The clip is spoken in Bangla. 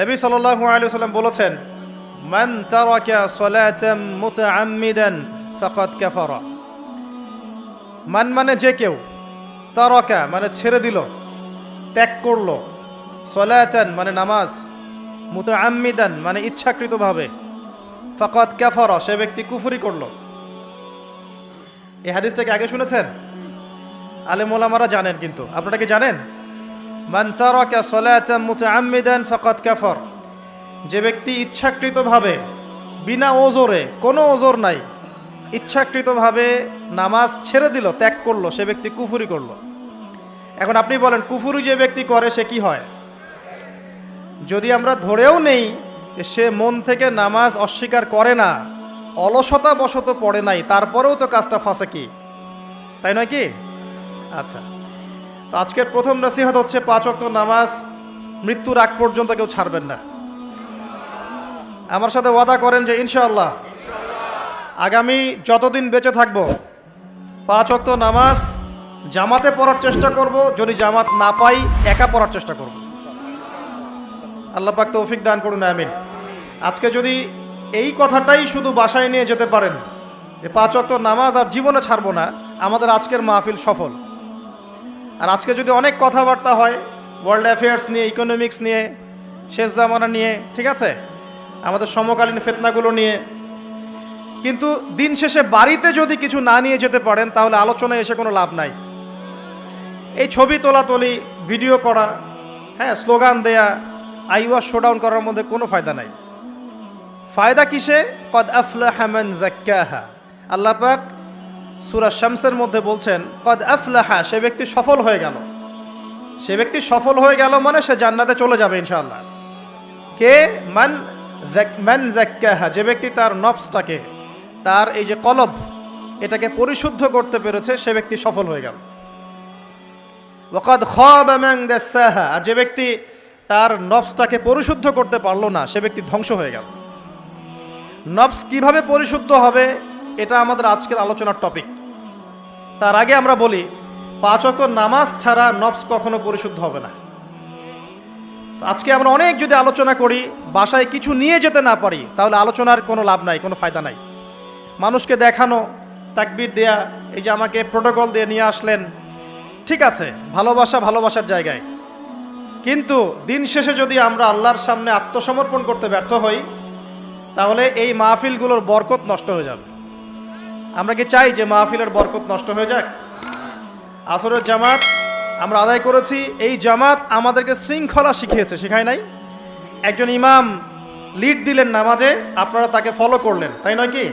নবী সাল্লাল্লাহু আলাইহি ওয়াসাল্লাম বলেছেন, মান তারাকা সালাতাম মুতাআম্মিদান ফাকাদ কাফারা। মান মানে যে কেউ তারাকা মানে ছেড়ে দিল, ত্যাগ করল। সলাতান মানে নামাজ, মুতাআম্মিদান মানে ইচ্ছাকৃতভাবে। ফাকাদ কাফারা, সে ব্যক্তি কুফরি করল। এই হাদিসটাকে আগে শুনেছেন? আলেম ওলামারা জানেন কিন্তু। আপনারা কি জানেন? যে ব্যক্তি ইচ্ছাকৃতভাবে বিনা ওজোরে, কোনো ওজোর নাই, ইচ্ছাকৃতভাবে নামাজ ছেড়ে দিল, ত্যাগ করল, সে ব্যক্তি কুফুরি করল। এখন আপনি বলেন, কুফুরি যে ব্যক্তি করে, সে কি হয়? যদি আমরা ধরেও নেই সে মন থেকে নামাজ অস্বীকার করে না অলসতা বশত পড়ে নাই, তারপরেও তো কাজটা ফাঁসে কি? তাই নয় কি? আচ্ছা। তো আজকের প্রথম নসিহত হচ্ছে পাঁচ অক্ত নামাজ। মৃত্যুর আগ পর্যন্ত কেউ ছাড়বেন না। আমার সাথে ওয়াদা করেন যে ইনশাআল্লাহ আগামী যতদিন বেঁচে থাকব, পাঁচ অক্ত নামাজ জামাতে পড়ার চেষ্টা করব, যদি জামাত না পাই, একা পড়ার চেষ্টা করব। আল্লাহ পাক তৌফিক দান করুন, আমিন। আজকে যদি এই কথাটাই শুধু বাসায় নিয়ে যেতে পারেন, যে পাঁচ অক্ত নামাজ আর জীবনে ছাড়বো না, আমাদের আজকের মাহফিল সফল। আর আজকে যদি অনেক কথাবার্তা হয় ওয়ার্ল্ড অ্যাফেয়ার্স নিয়ে ইকোনমিক্স নিয়ে, শেষ জামানা নিয়ে, ঠিক আছে? আমাদের সমকালীন ফেতনাগুলো নিয়ে। কিন্তু দিন শেষে বাড়িতে যদি কিছু না নিয়ে যেতে পারেন, তাহলে আলোচনায় এসে কোনো লাভ নাই। এই ছবি তোলাতলি ভিডিও করা হ্যাঁ স্লোগান দেয়া আইওয়া শোডাউন করার মধ্যে কোনো ফায়দা নাই। ফায়দা কিসে? কদ আফলাহা মান জাক্কাহা। আল্লাহ পাক সূরা শামসের মধ্যে বলছেন, কদ আফলাহা সে ব্যক্তি সফল হয়ে গেল। সে ব্যক্তি সফল হয়ে গেল মানে সে জান্নাতে চলে যাবে ইনশাআল্লাহ। কে? মান মান জাক্কাহা যে ব্যক্তি তার নফসটাকে, তার এই যে কলব, এটাকে পরিশুদ্ধ করতে পেরেছে, সে ব্যক্তি সফল হয়ে গেল। মান দাসাহা, আর যে ব্যক্তি তার নফসটাকে পরিশুদ্ধ করতে পারল না, সে ব্যক্তি ধ্বংস হয়ে গেল। নফস কীভাবে পরিশুদ্ধ হবে, এটা আমাদের আজকের আলোচনার টপিক তার আগে আমরা বলি, পাঁচ অক্ত নামাজ ছাড়া নফস কখনো পরিশুদ্ধ হবে না। আজকে আমরা অনেক যদি আলোচনা করি, বাসায় কিছু নিয়ে যেতে না পারি, তাহলে আলোচনার কোনো লাভ নাই, কোনো ফায়দা নাই। মানুষকে দেখানো, তাকবির দেয়া, এই যে আমাকে প্রোটোকল দিয়ে নিয়ে আসলেন, ঠিক আছে, ভালোবাসা ভালোবাসার জায়গায়। কিন্তু দিন শেষে যদি আমরা আল্লাহর সামনে আত্মসমর্পণ করতে ব্যর্থ হই, তাহলে এই মাহফিলগুলোর বরকত নষ্ট হয়ে যাবে। আমরা কি চাই যে মাহফিলের বরকত নষ্ট হয়ে যাক? আসরের জামাত আমরা আদায় করেছি। এই জামাত আমাদেরকে শৃঙ্খলা শিখিয়েছে, শেখায় নাই? একজন ইমাম লিড দিলেন নামাজে, আপনারা তাকে ফলো করলেন, তাই নয় কি?